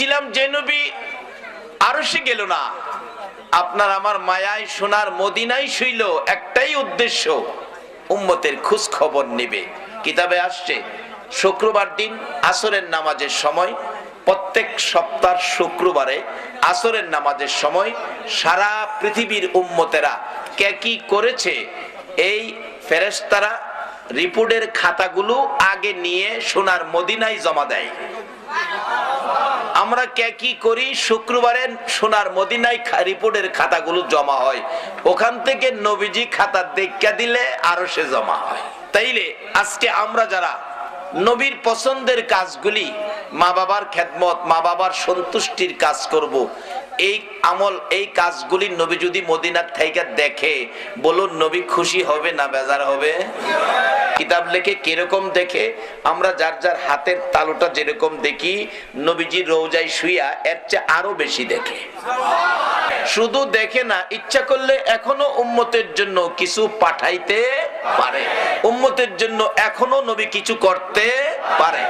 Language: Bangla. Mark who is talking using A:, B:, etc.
A: বলছিলাম, যে নবী আরও সে গেল না, আপনার আমার মায়ায় সোনার মদিনাই শুইল, একটাই উদ্দেশ্য, উম্মতের খোঁজ খবর নেবে। কিতাবে আসছে, শুক্রবার দিন আসরের নামাজের সময়, প্রত্যেক সপ্তাহ শুক্রবারে আসরের নামাজের সময় সারা পৃথিবীর উম্মতেরা কে কি করেছে, এই ফেরেস্তারা রিপোর্টের খাতাগুলো আগে নিয়ে সোনার মদিনায় জমা দেয়। আমরা কে কি করি শুক্রবারে সোনার মদিনায় রিপোর্টের খাতাগুলো জমা হয় ওখান থেকে নবীজি খাতা দেখা দিলে আরও সে জমা হয় তাইলে আজকে আমরা যারা নবীর পছন্দের কাজগুলি মা বাবার খেদমত মা বাবার সন্তুষ্টির কাজ করব। এই আমল, এই কাজগুলি নবী যদি মদিনার থেকে দেখে, বলুন নবী খুশি হবে না বেজার হবে? কিতাব লেখে কীরকম দেখে, আমরা যার যার হাতের তালুটা যেরকম দেখি, নবীজি রোজাই শুইয়া এর চেয়ে আরও বেশি দেখে। শুধু দেখে না, ইচ্ছা করলে এখনও উম্মতের জন্য কিছু পাঠাইতে পারে। উম্মতের জন্য এখনও নবী কিছু করতে পারে।